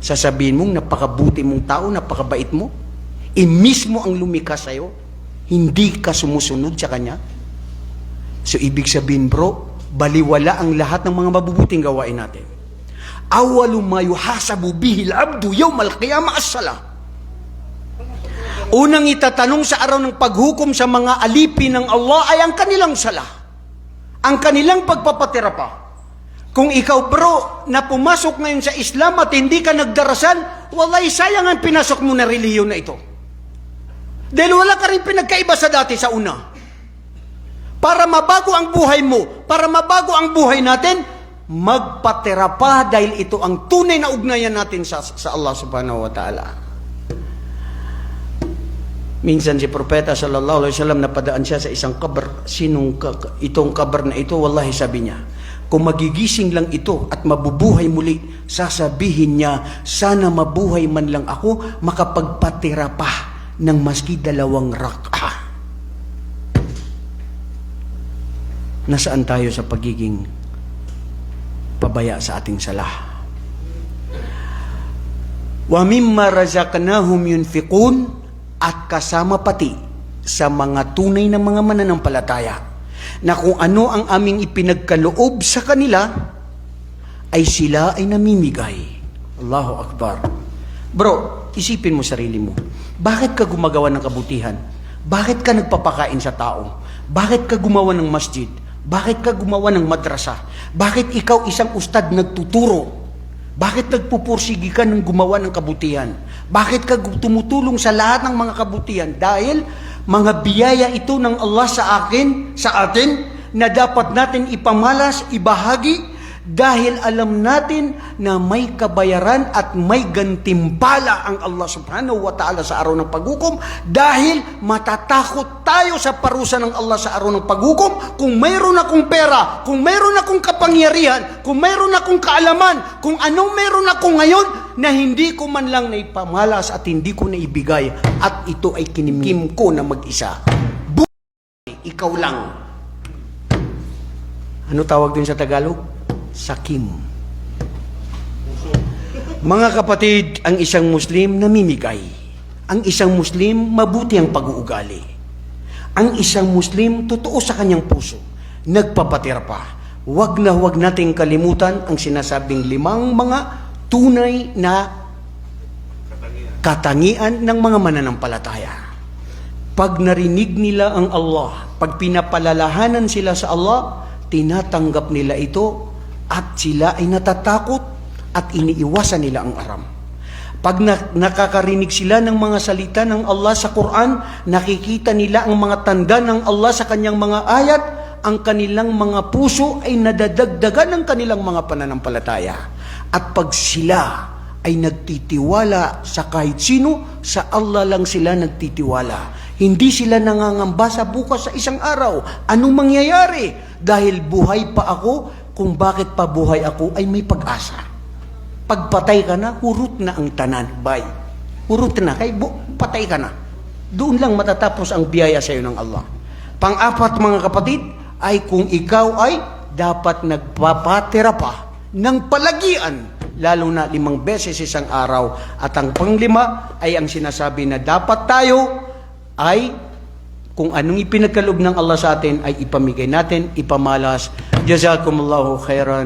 Sasabihin mong napakabuti mong tao, napakabait mo. E mismo ang lumika sa'yo, hindi ka sumusunod sa kanya. So ibig sabihin bro, baliwala ang lahat ng mga mabubuting gawain natin. Awalu ma yuhasabu bihi al-abdu yawm al-qiyamah as-salah. Unang itatanong sa araw ng paghukom sa mga alipin ng Allah ay ang kanilang sala. Ang kanilang pagpapatira pa. Kung ikaw bro, na pumasok ngayon sa Islam at hindi ka nagdarasal, walay sayang ang pinasok mo na reliyon na ito. Dahil wala ka rin pinagkaiba sa dati sa una. Para mabago ang buhay mo, para mabago ang buhay natin, magpatira pa dahil ito ang tunay na ugnayan natin sa, sa Allah subhanahu wa ta'ala. Minsan si Propeta sallallahu alaihi wasallam napadaan siya sa isang kabar. Sinong ka, itong kabar na ito? Wallahi sabi niya, kung magigising lang ito at mabubuhay muli, sasabihin niya, sana mabuhay man lang ako, makapagpatira pa ng maski dalawang rak'ah. Nasaan tayo sa pagiging pabaya sa ating salah? Wa mimma razaqnahum yunfiqun at kasama pati sa mga tunay na mga mananampalataya na kung ano ang aming ipinagkaloob sa kanila ay sila ay namimigay. Allahu Akbar. Bro, isipin mo sarili mo. Bakit ka gumagawa ng kabutihan? Bakit ka nagpapakain sa tao? Bakit ka gumawa ng masjid? Bakit ka gumawa ng madrasa? Bakit ikaw isang ustad nagtuturo? Bakit nagpupursigi ka ng gumawa ng kabutihan? Bakit ka tumutulong sa lahat ng mga kabutihan? Dahil mga biyaya ito ng Allah sa akin, sa atin, na dapat natin ipamalas, ibahagi, dahil alam natin na may kabayaran at may gantimpala ang Allah subhanahu wa ta'ala sa araw ng paghukom dahil matatakot tayo sa parusa ng Allah sa araw ng paghukom. Kung mayroon akong pera, kung mayroon akong kapangyarihan, kung mayroon akong kaalaman, kung anong mayroon ako ngayon na hindi ko man lang naipamalas at hindi ko naibigay at ito ay kinimkim ko na mag-isa. Bu- ikaw lang. Ano tawag din sa Tagalog? Sakim. Mga kapatid, ang isang Muslim namimigay. Ang isang Muslim mabuti ang pag-uugali. Ang isang Muslim totoo sa kanyang puso. Nagpapatira pa. Huwag na huwag nating kalimutan ang sinasabing limang mga tunay na katangian ng mga mananampalataya. Pag narinig nila ang Allah, pag pinapalalahanan sila sa Allah, tinatanggap nila ito at sila ay natatakot at iniiwasan nila ang aram. Pag na- nakakarinig sila ng mga salita ng Allah sa Quran, nakikita nila ang mga tanda ng Allah sa kanyang mga ayat, ang kanilang mga puso ay nadadagdagan ng kanilang mga pananampalataya. At pag sila ay nagtitiwala sa kahit sino, sa Allah lang sila nagtitiwala. Hindi sila nangangamba sa bukas sa isang araw. Anong mangyayari? Dahil buhay pa ako, kung bakit pa buhay ako ay may pag-asa. Pagpatay ka na, hurot na ang tanan. Bye. Hurot na. Kay bu- patay ka na. Doon lang matatapos ang biyaya sa iyo ng Allah. Pang-apat mga kapatid, ay kung ikaw ay dapat nagpapatira pa ng palagian, lalo na limang beses isang araw. At ang panglima ay ang sinasabi na dapat tayo ay kung anong ipinagkaloob ng Allah sa atin ay ipamigay natin, ipamalas. Jazakumullahu khairan.